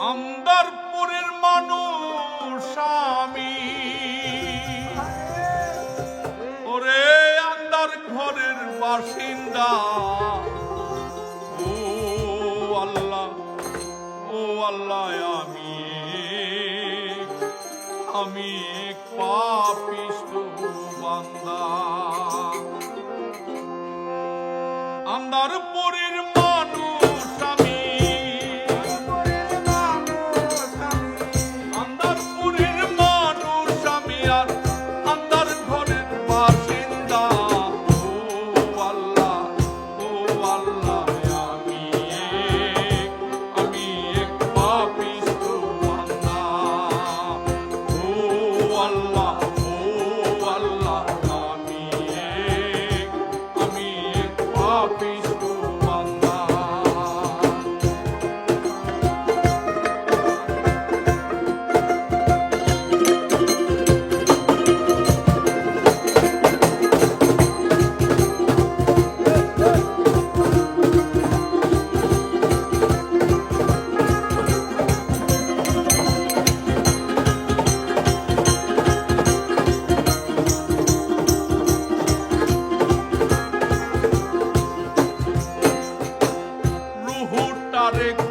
আন্দারপুরের মানুষ আমি। ওরে আন্দার ঘরের বাসিন্দা। ও আল্লাহ ও আল্লাহ, আমি আমি পাপিষ্ট বান্দা। আন্দারপুরের মা Maricó.